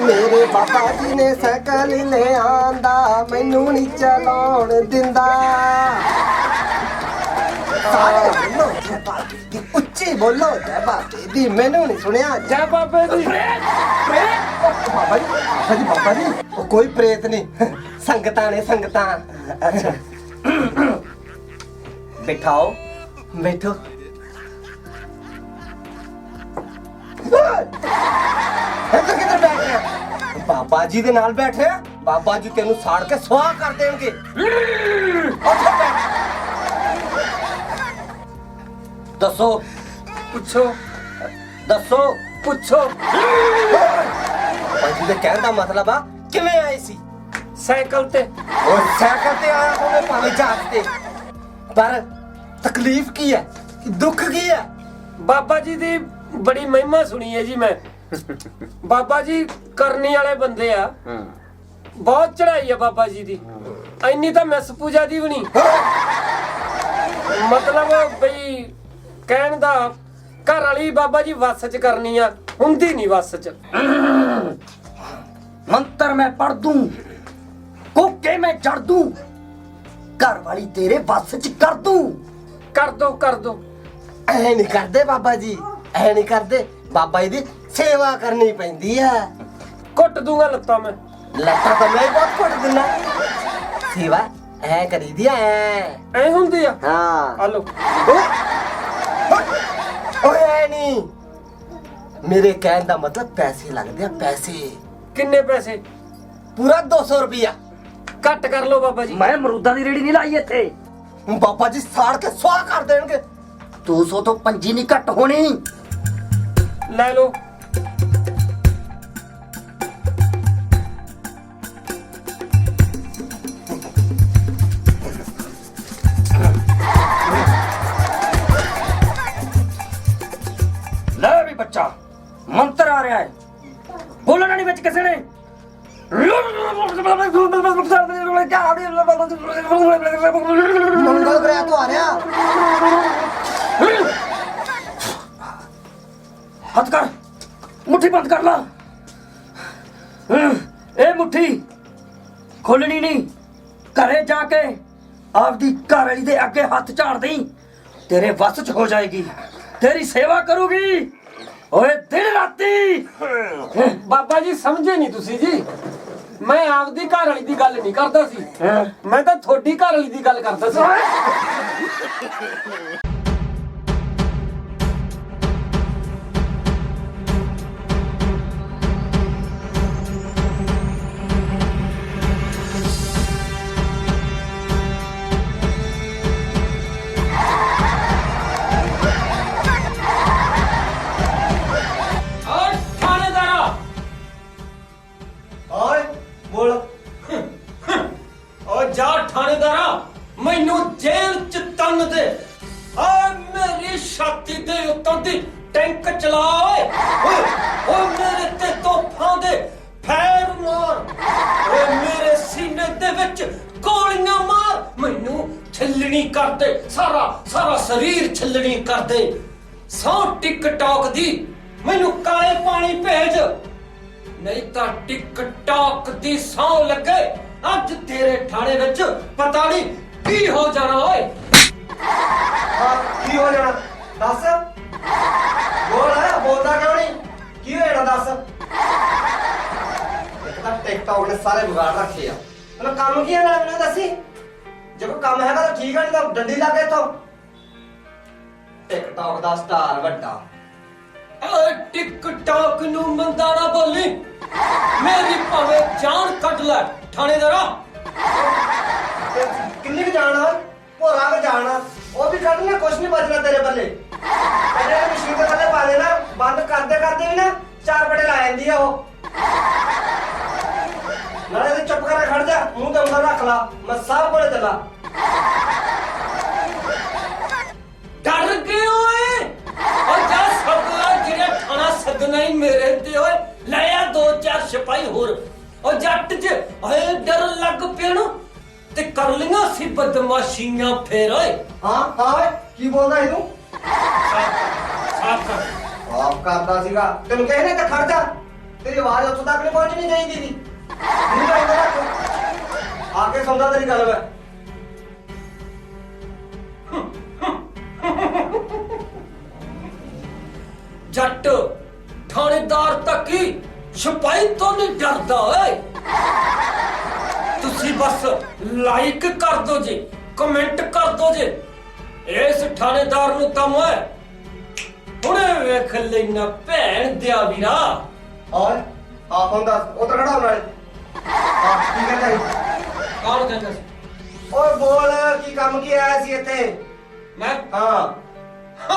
ਮੇਰੇ ਬਾਬਾ ਜੀ ਨੇ ਸਾਈਕਲ ਲੈ ਮੈਨੂੰ ਨਹੀਂ ਚਲਾਉਣ ਦਿੰਦਾ। ਸਾਰੇ ਬੋਲੋ, ਜੈ ਬਾਬੇ ਦੀ, ਉੱਚੀ ਬੋਲੋ, ਜੈ ਬਾਬੇ ਦੀ, ਮੈਨੂੰ ਨਹੀਂ ਸੁਣਿਆ। ਜੈ ਬਾਬੇ ਦੀ। ਪ੍ਰੇਤ ਬਾਬਾ ਜੀ ਬਾਬਾ ਜੀ ਬਾਬਾ ਜੀ, ਉਹ ਕੋਈ ਪ੍ਰੇਤ ਨਹੀਂ ਸੰਗਤਾਂ ਨੇ ਸੰਗਤਾਂ। ਅੱਛਾ। ਬਿਠਾਓ। ਬੈਠੋ। ਇੱਧਰ ਕਿੱਧਰ ਬੈਠ ਬਾਬਾ ਜੀ ਦੇ ਨਾਲ ਬੈਠ ਰਿਹਾ ਬਾਬਾ ਜੀ ਤੈਨੂੰ ਸਾੜ ਕੇ ਸੁਆਹ ਕਰ ਦੇਣਗੇ। ਉੱਥੇ ਬੈਠ। ਦੱਸੋ ਪੁੱਛੋ ਦੱਸੋ ਪੁੱਛੋ। ਬਾਬਾ ਜੀ ਦੇ ਕਹਿਣ ਦਾ ਮਤਲਬ ਆ ਕਿਵੇਂ ਆਏ ਸੀ? ਸਾਈਕਲ ਤੇ। ਉਹ ਸਾਈਕਲ ਤੇ ਆਇਆ ਹੋਵੇ ਭਾਵੇਂ ਜਹਾਜ਼ ਤੇ। ਪਰ ਤਕਲੀਫ ਕੀ ਹੈ? ਦੁੱਖ ਕੀ ਹੈ? ਬਾਬਾ ਜੀ ਦੀ ਬੜੀ ਮਹਿਮਾ ਸੁਣੀ ਹੈ ਜੀ ਮੈਂ। ਬਾਬਾ ਜੀ ਕਰਨੀ ਵਾਲੇ ਬੰਦੇ ਆ। ਬਹੁਤ ਚੜਾਈ ਆ ਬਾਬਾ ਜੀ ਦੀ। ਇੰਨੀ ਤਾਂ ਮਿਸ ਪੂਜਾ ਦੀ ਵੀ ਨਹੀਂ। ਮਤਲਬ ਬਈ ਕਹਿਣ ਦਾ ਘਰ ਵਾਲੀ ਬਾਬਾ ਜੀ ਵਸ ਚ ਕਰਨੀ ਆ ਹੁੰਦੀ ਨਹੀਂ ਵਸ ਚ। ਮੰਤਰ ਮੈਂ ਪੜ ਦੂੰ ਕੋਕੇ ਮੈਂ ਚੜ ਦੂੰ ਘਰ ਵਾਲੀ ਤੇਰੇ ਵਸ ਚ ਕਰ ਦੂੰ। ਕਰ ਦੋ ਕਰ ਦੋ। ਐ ਨਹੀਂ ਕਰਦੇ ਬਾਬਾ ਜੀ ਐ ਨਹੀਂ ਕਰਦੇ। ਬਾਬਾ ਜੀ ਦੀ ਸੇਵਾ ਕਰਨੀ ਪੈਂਦੀ ਆ। ਕੁੱਟ ਦੂੰਗਾ ਲੱਤਾਂ ਮੈਂ। ਲੱਤਾਂ ਤਾਂ ਮੈਂ ਬਹੁਤ ਕੁੱਟ ਦਿੰਦਾ। ਸੇਵਾ ਐ ਕਰੀ ਦੀ ਐ। ਐ ਹੁੰਦੀ ਆ? ਹਾਂ। ਆ ਲੋ ਓਏ ਨਹੀਂ। ਮੇਰੇ ਕਹਿਣ ਦਾ ਮਤਲਬ ਪੈਸੇ ਲੱਗਦੇ ਆ ਪੈਸੇ। ਕਿੰਨੇ ਪੈਸੇ? ਪੂਰਾ 200 ਰੁਪਿਆ ਕੱਟ ਕਰ ਲੋ ਬਾਬਾ ਜੀ। ਮੈਂ ਮਰੂਦਾ ਦੀ ਰੇੜੀ ਨਹੀਂ ਲਾਈ ਇੱਥੇ। ਬਾਬਾ ਜੀ ਸਾੜ ਕੇ ਸਵਾਹ ਕਰ ਦੇਣਗੇ। 200 ਤੋਂ ਪੰਜੀ ਨਹੀਂ ਘੱਟ ਹੋਣੀ। ਲੈ ਲੋ ਲੈ ਵੀ ਬੱਚਾ, ਮੰਤਰ ਆ ਰਿਹਾ ਹੈ। ਬੋਲਣਾ ਨਹੀਂ ਵਿੱਚ ਕਿਸੇ ਨੇ ਮੰਗਲ ਗ੍ਰਹਿ ਤੋਂ ਆ ਰਿਹਾ ਹੱਥ ਕਰ। ਮੁੱਠੀ ਬੰਦ ਕਰ ਲਾ। ਹਮ, ਇਹ ਮੁੱਠੀ ਖੋਲਣੀ ਨਹੀਂ। ਘਰੇ ਜਾ ਕੇ ਆਪਦੀ ਘਰ ਵਾਲੀ ਦੇ ਅੱਗੇ ਹੱਥ ਝਾੜ ਦੇਈ ਤੇਰੇ ਵੱਸ ਚ ਹੋ ਜਾਏਗੀ। ਤੇਰੀ ਸੇਵਾ ਕਰੂਗੀ। ਓਏ ਦਿਨ ਰਾਤੀ। ਬਾਬਾ ਜੀ ਸਮਝੇ ਨਹੀਂ ਤੁਸੀਂ ਜੀ। ਮੈਂ ਆਪਦੀ ਘਰ ਵਾਲੀ ਦੀ ਗੱਲ ਨਹੀਂ ਕਰਦਾ ਸੀ। ਹੈਂ? ਮੈਂ ਤਾਂ ਤੁਹਾਡੀ ਘਰ ਵਾਲੀ ਦੀ ਗੱਲ ਕਰਦਾ ਸੀ। ਮੈਨੂੰ ਜੇਲ੍ਹ ਚ ਤੰਨ ਦੇ। ਆ ਮੇਰੀ ਛਾਤੀ ਦੇ ਉੱਤੋਂ ਦੀ ਟੈਂਕ ਚਲਾ ਓਏ ਓਏ ਓ ਮੇਰੇ ਤੇ ਤੋਫਾਂ ਦੇ ਫੈਰ ਮਾਰ। ਓ ਮੇਰੇ ਸੀਨੇ ਦੇ ਵਿੱਚ ਗੋਲੀਆਂ ਮਾਰ। ਮੈਨੂੰ ਛਿੱਲਣੀ ਕਰ ਸਾਰਾ ਸਾਰਾ ਸਰੀਰ ਛਿੱਲਣੀ ਕਰਦੇ। ਸੌ ਟਿਕਟੌਕ ਦੀ ਮੈਨੂੰ ਕਾਲੇ ਪਾਣੀ ਭੇਜ। ਨਹੀਂ ਤਾਂ ਟਿਕਟੌਕ ਦੀ ਸੌ ਲੱਗੇ। ਅੱਜ ਤੇਰੇ ਥਾਣੇ ਵਿੱਚ ਪਤਾ ਨਹੀਂ ਕੀ ਹੋ ਜਾਣਾ ਓਏ? ਹਾਂ ਕੀ ਹੋ ਜਾਣਾ? ਦੱਸ। ਬੋਲ ਆ ਬੋਲਦਾ ਕਿਉਂ ਨਹੀਂ? ਕੀ ਹੋ ਜਾਣਾ ਦੱਸ? ਇੱਕ ਤਾਂ ਟਿਕਟੌਕ ਨੇ ਸਾਰੇ ਵਿਗਾੜ ਰੱਖੇ ਆ। ਮਤਲਬ ਕੰਮ ਕੀ ਹੈ ਨਾਲ ਮੈਨੂੰ ਦੱਸੀ? ਜੇ ਕੋਈ ਕੰਮ ਹੈਗਾ ਤਾਂ ਠੀਕ ਆ ਨਹੀਂ ਤਾਂ ਡੰਡੀ ਲਾ ਕੇ ਇੱਥੋਂ। ਟਿਕਟੌਕ ਦਾ ਸਟਾਰ ਵੱਡਾ। ਓਏ ਟਿਕਟੌਕ ਨੂੰ ਮੰਦਾ ਨਾ ਬੋਲੀ। ਮੇਰੀ ਭਾਵੇਂ ਜਾਨ ਕੱਢ ਲੈ ਥਾਣੇਦਾਰਾ। ਕਿੰਨੀ ਕੁ ਜਾਣਾ, ਭੋਰਾ ਕੁ ਜਾਣਾ, ਉਹ ਵੀ ਕੱਢ ਲੈ, ਕੁਛ ਨਹੀਂ ਬਚਣਾ ਤੇਰੇ ਬੱਲੇ ਕਹਿੰਦੇ ਮਸ਼ੀਨ ਦੇ ਥੱਲੇ ਪਾ ਦੇਣਾ, ਬੰਦ ਕਰਦੇ ਕਰਦੇ ਵੀ ਨਾ ਚਾਰ ਬੜੇ ਲਾ ਜਾਂਦੀ ਆ ਉਹ। ਨਾਲੇ ਤੇ ਚੁੱਪ ਕਰਾ ਖੜ ਜਾ, ਮੂੰਹ ਤੇ ਉਂਗਲ ਰੱਖ ਲਾ, ਮੈਂ ਸਭ ਕੋਲੇ ਚੱਲਾ। ਡਰ ਗਏ ਓਏ? ਓ ਜਾ ਸੱਦਲਾ ਜਿਹੜਾ ਥਾਣਾ ਸੱਦਣਾ ਹੀ ਮੇਰੇ ਤੇ ਓਏ। ਲੈ ਆ ਦੋ ਚਾਰ ਸਿਪਾਹੀ ਹੋਰ। ਓ ਜੱਟ ਚ ਓਏ ਡਰ ਲੱਗ ਪਿਆ ਨੂੰ। ਤੇ ਕਰ ਲਈਆਂ ਸੀ ਬਦਮਾਸ਼ੀਆਂ ਫੇਰ ਓਏ। ਹਾਂ ਹਾਂ ਓਏ ਕੀ ਬੋਲਦਾ ਇਹ ਤੂੰ? ਸਾਫ਼ ਕਰ ਆਪ ਕਰਦਾ ਸੀਗਾ। ਤੈਨੂੰ ਕਹੇ ਨੇ ਤਾਂ ਖੜ ਜਾ। ਤੇਰੀ ਆਵਾਜ਼ ਉੱਥੋਂ ਤੱਕ ਨਹੀਂ ਪਹੁੰਚਣੀ ਚਾਹੀਦੀ ਸੀ ਨਹੀਂ ਤਾਂ ਇੱਧਰ ਰੱਖ। ਆ ਕੇ ਸੁਣਦਾ ਤੇਰੀ ਗੱਲ ਮੈਂ। ਜੱਟ ਥਾਣੇਦਾਰ ਤੱਕ ਹੀ ਸਿਪਾਹੀ ਤੋਂ ਨਹੀਂ ਡਰਦਾ ਓਏ। ਤੁਸੀਂ ਬਸ ਲਾਈਕ ਕਰ ਦੋ ਜੀ ਕਮੈਂਟ ਕਰ ਦੋ ਜੀ। ਇਸ ਥਾਣੇਦਾਰ ਨੂੰ ਤਾਂ ਮੈਂ ਹੁਣੇ ਵੇਖ ਲੈਣਾ ਭੈਣ ਦਿਆ ਵੀਰਾ ਔਰ ਆ ਫੋਨ ਦੱਸ ਉਧਰ ਖੜਾ ਹੋਣਾ ਹੈ ਕੀ ਕਹਿੰਦਾ? ਕੌਣ ਕਹਿੰਦਾ ਸੀ? ਓਏ ਬੋਲ ਕੀ ਕੰਮ ਕੀ ਆਇਆ ਸੀ ਇੱਥੇ? ਮੈਂ? ਹਾਂ।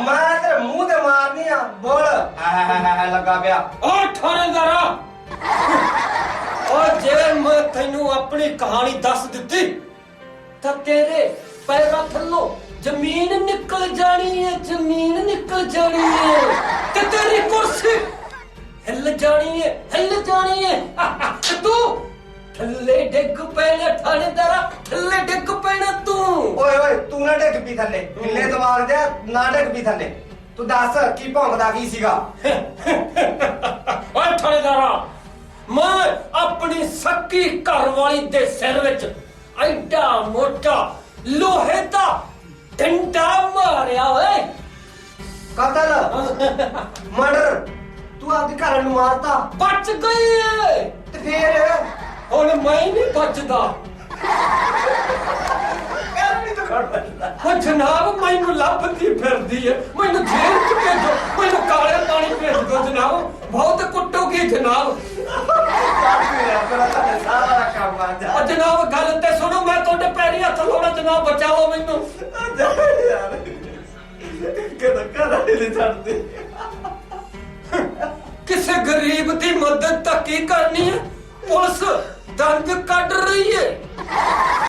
ਮੈਂ ਤੇਰੇ ਮੂੰਹ ਤੇ ਮਾਰਨੀ ਆ ਬੋਲ। ਆ ਲੱਗਾ ਪਿਆ। ਓ ਥਾਣੇਦਾਰਾ ਤੈਨੂੰ ਆਪਣੀ ਕਹਾਣੀ ਦੱਸ ਦਿੱਤੀ ਤਾਂ ਤੇਰੇ ਪੈਰਾਂ ਥੱਲੋਂ ਜ਼ਮੀਨ ਨਿਕਲ ਜਾਣੀ ਹੈ ਜ਼ਮੀਨ ਨਿਕਲ ਜਾਣੀ ਹੈ ਤੇ ਤੇਰੀ ਕੁਰਸੀ ਹਿੱਲ ਜਾਣੀ ਹੈ ਹਿੱਲ ਜਾਣੀ ਹੈ ਤੇ ਤੂੰ ਥੱਲੇ ਡਿੱਗ ਪੈਣਾ ਥਾਣੇਦਾਰਾ ਥੱਲੇ ਡਿੱਗ ਪੈਣਾ ਤੂੰ। ਓਏ ਓਏ ਤੂੰ ਨਾ ਡਿੱਗ ਪੀ ਥੱਲੇ ਹਿੱਲੇ ਦਿਮਾਗ ਦੇ ਨਾ ਡਿੱਗ ਪੀ ਥੱਲੇ। ਤੂੰ ਦੱਸ ਕੀ ਭੌਂਕਦਾ ਕੀ ਸੀਗਾ? ਓਏ ਥਾਣੇਦਾਰਾ ਮੈਂ ਆਪਣੀ ਸੱਕੀ ਘਰ ਵਾਲੀ ਦੇ ਸਿਰ ਵਿੱਚ ਐਡਾ ਮੋਟਾ ਲੋਹੇ ਦਾ ਡੰਡਾ ਮਾਰਿਆ ਓਏ। ਕਤਲ ਮਰਡਰ ਤੂੰ ਆਪਦੀ ਘਰ ਨੂੰ ਮਾਰਤਾ। ਬਚ ਗਈ ਏ ਤੇ ਫੇਰ? ਹੁਣ ਮੈਂ ਨਹੀਂ ਬਚਦਾ। ਕਹਿ ਨਹੀਂ ਤੂੰ ਖੜ ਬੈਠਾ ਉਹ ਜਨਾਬ ਮੈਨੂੰ ਲੱਭਦੀ ਫਿਰਦੀ ਏ। ਮੈਨੂੰ ਜੇਲ੍ਹ ਚ ਭੇਜੋ। ਮੈਨੂੰ ਕਾਲੇ ਪਾਣੀ ਭੇਜ ਦਿਓ ਜਨਾਬ। ਬਹੁਤ ਕੁੱਟੋਗੀ ਜਨਾਬ ਤੇਰਾ ਤਾਂ ਸਾਰਾ ਕੰਮ ਆ ਜਾ ਉਹ ਜਨਾਬ ਗੱਲ ਤੇ ਸੁਣੋ, ਮੈਂ ਤੁਹਾਡੇ ਪੈਰੀ ਹੱਥ ਲਾਉਣਾ, ਜਨਾਬ ਬਚਾਓ ਮੈਨੂੰ। ਕਦਾ ਕਦਾ ਨਹੀਂ ਛੱਡਦੇ ਕਿਸੇ ਗਰੀਬ ਦੀ ਮਦਦ ਤਾਂ ਕੀ ਕਰਨੀ ਹੈ? ਪੁਲਿਸ ਦੰਦ ਕੱਢ ਰਹੀ ਹੈ।